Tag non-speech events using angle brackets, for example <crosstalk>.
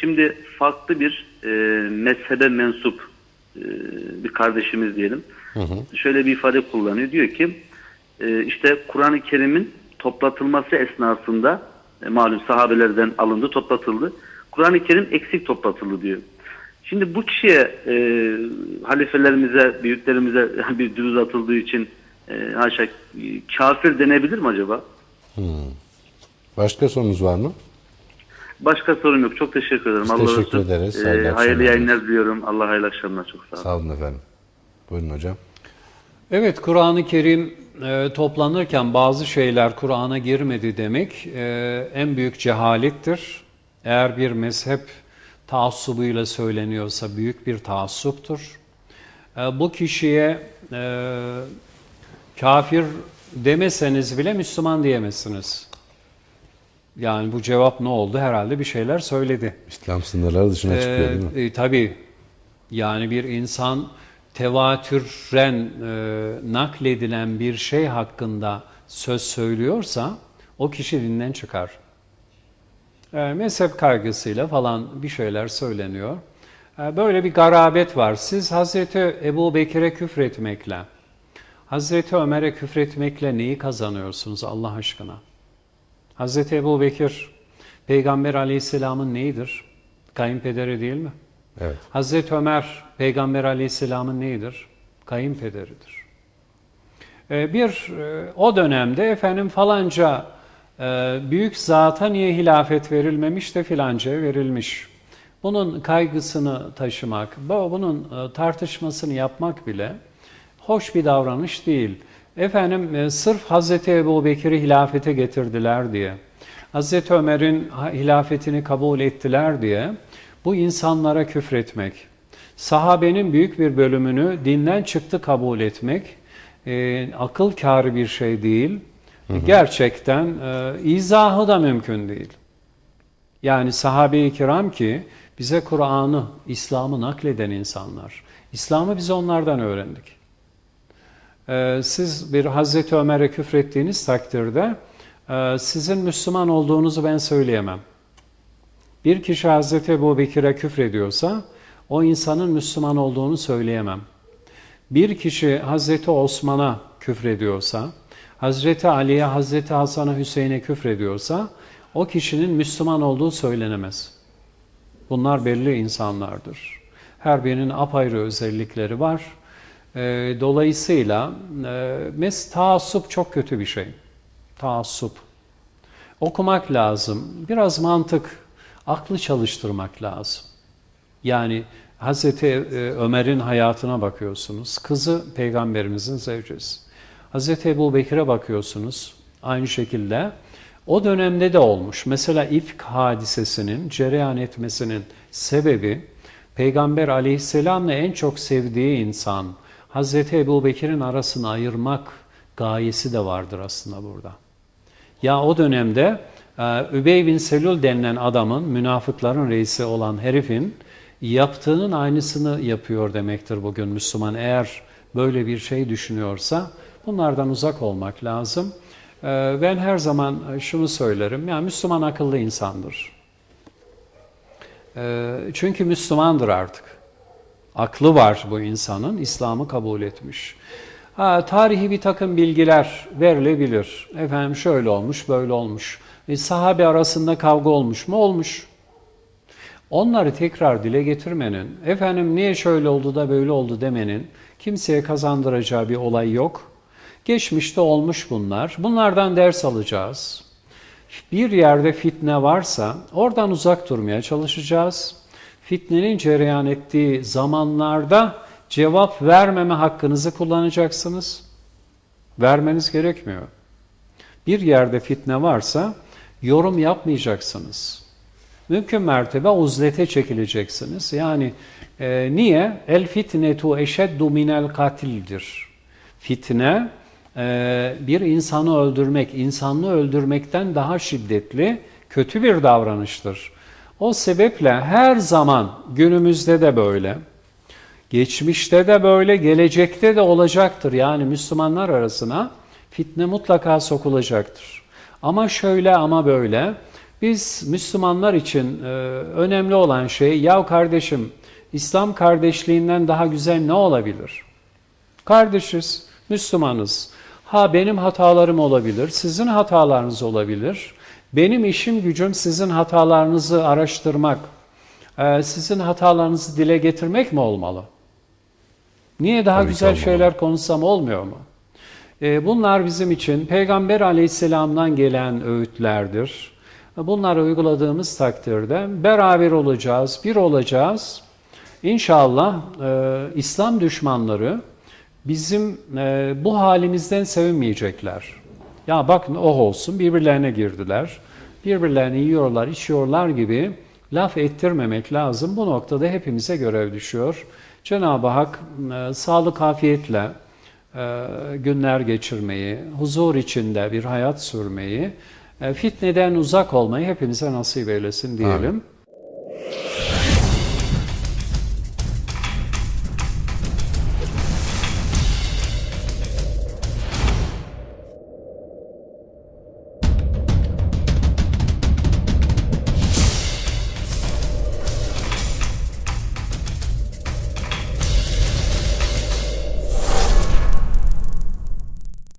şimdi farklı bir e, mezhebe mensup e, bir kardeşimiz diyelim. Şöyle bir ifade kullanıyor. Diyor ki e, işte Kur'an-ı Kerim'in toplatılması esnasında e, malum sahabelerden alındı, toplatıldı. Kur'an-ı Kerim eksik toplatıldı diyor. Şimdi bu kişiye e, halifelerimize, büyüklerimize <laughs> bir düz atıldığı için e, haşa kafir denebilir mi acaba? Başka sorunuz var mı? Başka sorun yok. Çok teşekkür ederim. Biz Allah teşekkür razı olsun. ederiz. E, Hayırlı hayırlı akşamlar. yayınlar diliyorum. Allah hayırlı akşamlar. Çok sağ olun. Sağ olun efendim. Buyurun hocam. Evet, Kur'an-ı Kerim e, toplanırken bazı şeyler Kur'an'a girmedi demek e, en büyük cehalettir. Eğer bir mezhep taassubuyla söyleniyorsa büyük bir taassuptur. E, bu kişiye e, kafir demeseniz bile Müslüman diyemezsiniz. Yani bu cevap ne oldu? Herhalde bir şeyler söyledi. İslam sınırları dışına çıkıyor değil mi? Ee, e, tabii yani bir insan tevatüren e, nakledilen bir şey hakkında söz söylüyorsa o kişi dinden çıkar. E, mezhep kaygısıyla falan bir şeyler söyleniyor. E, böyle bir garabet var. Siz Hazreti Ebu Bekir'e küfretmekle, Hazreti Ömer'e küfretmekle neyi kazanıyorsunuz Allah aşkına? Hazreti Ebu Bekir, Peygamber aleyhisselamın neyidir? Kayınpederi değil mi? Evet. Hazreti Ömer, Peygamber aleyhisselamın neyidir? Kayınpederidir. Ee, Bir, e, o dönemde efendim falanca e, büyük zata niye hilafet verilmemiş de filanca verilmiş. Bunun kaygısını taşımak, bu- bunun e, tartışmasını yapmak bile hoş bir davranış değil. Efendim e, sırf Hazreti Ebu Bekir'i hilafete getirdiler diye, Hazreti Ömer'in hilafetini kabul ettiler diye bu insanlara küfretmek, sahabenin büyük bir bölümünü dinden çıktı kabul etmek e, akıl kârı bir şey değil. Gerçekten e, izahı da mümkün değil. Yani sahabe-i kiram ki bize Kur'an'ı, İslam'ı nakleden insanlar. İslam'ı biz onlardan öğrendik. Ee, siz bir Hazreti Ömer'e küfrettiğiniz takdirde e, sizin Müslüman olduğunuzu ben söyleyemem. Bir kişi Hazreti Ebu Bekir'e küfrediyorsa o insanın Müslüman olduğunu söyleyemem. Bir kişi Hazreti Osman'a küfrediyorsa, Hazreti Ali'ye, Hazreti Hasan'a, Hüseyin'e küfrediyorsa o kişinin Müslüman olduğu söylenemez. Bunlar belli insanlardır. Her birinin apayrı özellikleri var. Ee, dolayısıyla e, mes taassup çok kötü bir şey. Taassup. Okumak lazım. Biraz mantık, aklı çalıştırmak lazım. Yani Hazreti e, Ömer'in hayatına bakıyorsunuz. Kızı peygamberimizin zevcesi. Hazreti Ebu Bekir'e bakıyorsunuz. Aynı şekilde o dönemde de olmuş. Mesela ifk hadisesinin cereyan etmesinin sebebi Peygamber aleyhisselamla en çok sevdiği insan Hazreti Ebu Bekir'in arasını ayırmak gayesi de vardır aslında burada. Ya o dönemde e, Übey bin Selül denilen adamın, münafıkların reisi olan herifin yaptığının aynısını yapıyor demektir bugün Müslüman. Eğer böyle bir şey düşünüyorsa bunlardan uzak olmak lazım. E, Ben her zaman şunu söylerim, yani Müslüman akıllı insandır. E, Çünkü Müslümandır artık. Aklı var bu insanın, İslam'ı kabul etmiş. Ha, tarihi bir takım bilgiler verilebilir. Efendim şöyle olmuş, böyle olmuş. E, sahabe arasında kavga olmuş mu? Olmuş. Onları tekrar dile getirmenin, efendim niye şöyle oldu da böyle oldu demenin kimseye kazandıracağı bir olay yok. Geçmişte olmuş bunlar. Bunlardan ders alacağız. Bir yerde fitne varsa oradan uzak durmaya çalışacağız. Fitnenin cereyan ettiği zamanlarda cevap vermeme hakkınızı kullanacaksınız. Vermeniz gerekmiyor. Bir yerde fitne varsa yorum yapmayacaksınız. Mümkün mertebe uzlete çekileceksiniz. Yani e, niye? El fitnetu eşeddu minel katildir. Fitne e, bir insanı öldürmek, insanlığı öldürmekten daha şiddetli, kötü bir davranıştır. O sebeple her zaman günümüzde de böyle, geçmişte de böyle, gelecekte de olacaktır. Yani Müslümanlar arasına fitne mutlaka sokulacaktır. Ama şöyle ama böyle, Biz Müslümanlar için e, önemli olan şey, ya kardeşim İslam kardeşliğinden daha güzel ne olabilir? Kardeşiz, Müslümanız. Ha benim hatalarım olabilir, sizin hatalarınız olabilir. Benim işim gücüm sizin hatalarınızı araştırmak, e, sizin hatalarınızı dile getirmek mi olmalı? Niye daha Tabii güzel şeyler konuşsam olmuyor mu? E, Bunlar bizim için Peygamber aleyhisselamdan gelen öğütlerdir. Bunları uyguladığımız takdirde beraber olacağız, bir olacağız. İnşallah e, İslam düşmanları bizim e, bu halimizden sevinmeyecekler. Ya bakın oh olsun birbirlerine girdiler. Birbirlerini yiyorlar, içiyorlar gibi laf ettirmemek lazım. Bu noktada hepimize görev düşüyor. Cenab-ı Hak e, sağlık afiyetle e, günler geçirmeyi, huzur içinde bir hayat sürmeyi, e, fitneden uzak olmayı hepimize nasip eylesin diyelim.